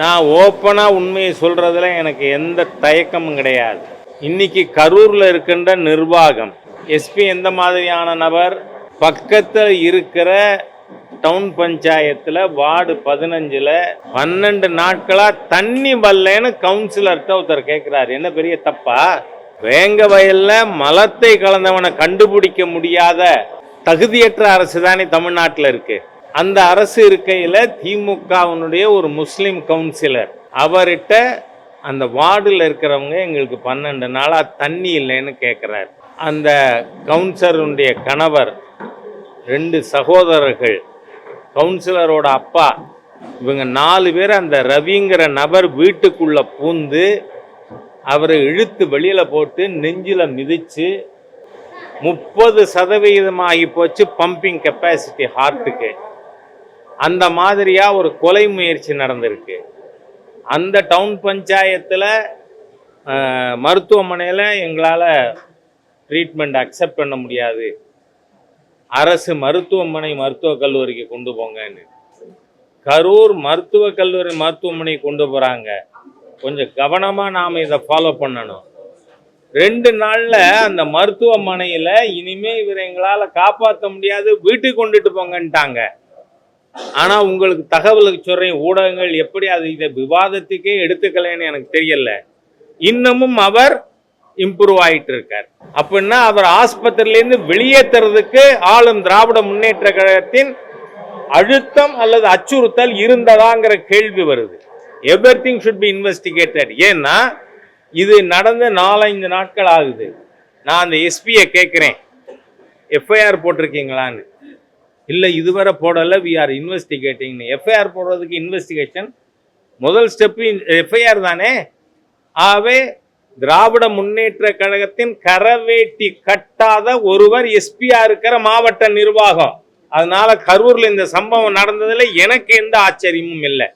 நான் ஓப்பனாக உண்மையை சொல்கிறதுல எனக்கு எந்த தயக்கமும் கிடையாது. இன்னைக்கு கரூரில் இருக்கின்ற நிர்வாகம் எஸ்பி எந்த மாதிரியான நபர்? பக்கத்தில் இருக்கிற டவுன் பஞ்சாயத்தில் வார்டு பதினஞ்சில் பன்னெண்டு நாட்களாக தண்ணி வரலன்னு கவுன்சிலர்கிட்ட ஒருத்தர் கேட்குறாரு என்ன பெரிய தப்பா? வேங்க வயலில் மலத்தை கலந்தவனை கண்டுபிடிக்க முடியாத தகுதியற்ற அரசு தானே தமிழ்நாட்டில் இருக்குது அந்த அரசு இருக்கையில் திமுகவினுடைய ஒரு முஸ்லீம் கவுன்சிலர். அவர்கிட்ட அந்த வார்டில் இருக்கிறவங்க எங்களுக்கு பன்னெண்டு நாளாக தண்ணி இல்லைன்னு கேட்குறாரு அந்த கவுன்சிலருடைய கணவர் ரெண்டு சகோதரர்கள் கவுன்சிலரோட அப்பா இவங்க நாலு பேர் அந்த ரவிங்கிற நபர் வீட்டுக்குள்ளே பூந்து அவரை இழுத்து வெளியில் போட்டு நெஞ்சில் மிதித்து முப்பது சதவிகிதம் ஆகி போச்சு பம்பிங் கெப்பாசிட்டி ஹார்ட்டுக்கு அந்த மாதிரியாக ஒரு கொலை முயற்சி நடந்திருக்கு. அந்த டவுன் பஞ்சாயத்தில் மருத்துவமனையில் எங்களால் ட்ரீட்மெண்ட் அக்செப்ட் பண்ண முடியாது. அரசு மருத்துவமனை மருத்துவக் கல்லூரிக்கு கொண்டு போங்கன்னு. கரூர் மருத்துவக் கல்லூரி மருத்துவமனை கொண்டு போகிறாங்க கொஞ்சம் கவனமாக நாம் இதை ஃபாலோ பண்ணணும். ரெண்டு நாளில் அந்த மருத்துவமனையில் இனிமேல் இவரை எங்களால் காப்பாற்ற முடியாது வீட்டுக்கு கொண்டுட்டு போங்கன்ட்டாங்க. ஆனால் உங்களுக்கு தகவலுக்கு சொல்கிறேன் ஊடகங்கள் எப்படி அது இதை விவாதத்துக்கே எடுத்துக்கலைன்னு எனக்கு தெரியல. இன்னமும் அவர் இம்ப்ரூவ் ஆயிட்டு இருக்கார் அப்படின்னா அவர் ஆஸ்பத்திரியிலேருந்து வெளியேற்றுறதுக்கு ஆளும் திராவிட முன்னேற்ற கழகத்தின் அழுத்தம் அல்லது அச்சுறுத்தல் இருந்ததாங்கிற கேள்வி வருது. Everything should be investigated ஏன்னா இது நடந்து நாலஞ்சு நாட்கள் ஆகுது. நான் அந்த எஸ்பியை கேட்குறேன். எஃப்ஐஆர் போட்டிருக்கீங்களான்னு. இல்லை இதுவரை போடலை வி ஆர் இன்வெஸ்டிகேட்டிங்னு எஃப்ஐஆர் போடுறதுக்கு இன்வெஸ்டிகேஷன் முதல் ஸ்டெப்பு எஃப்ஐஆர் தானே? ஆகவே திராவிட முன்னேற்ற கழகத்தின் கரவேட்டி கட்டாத ஒருவர் எஸ்பியா இருக்கிற மாவட்ட நிர்வாகம். அதனால கரூர்ல இந்த சம்பவம் நடந்ததுல எனக்கு எந்த ஆச்சரியமும் இல்லை.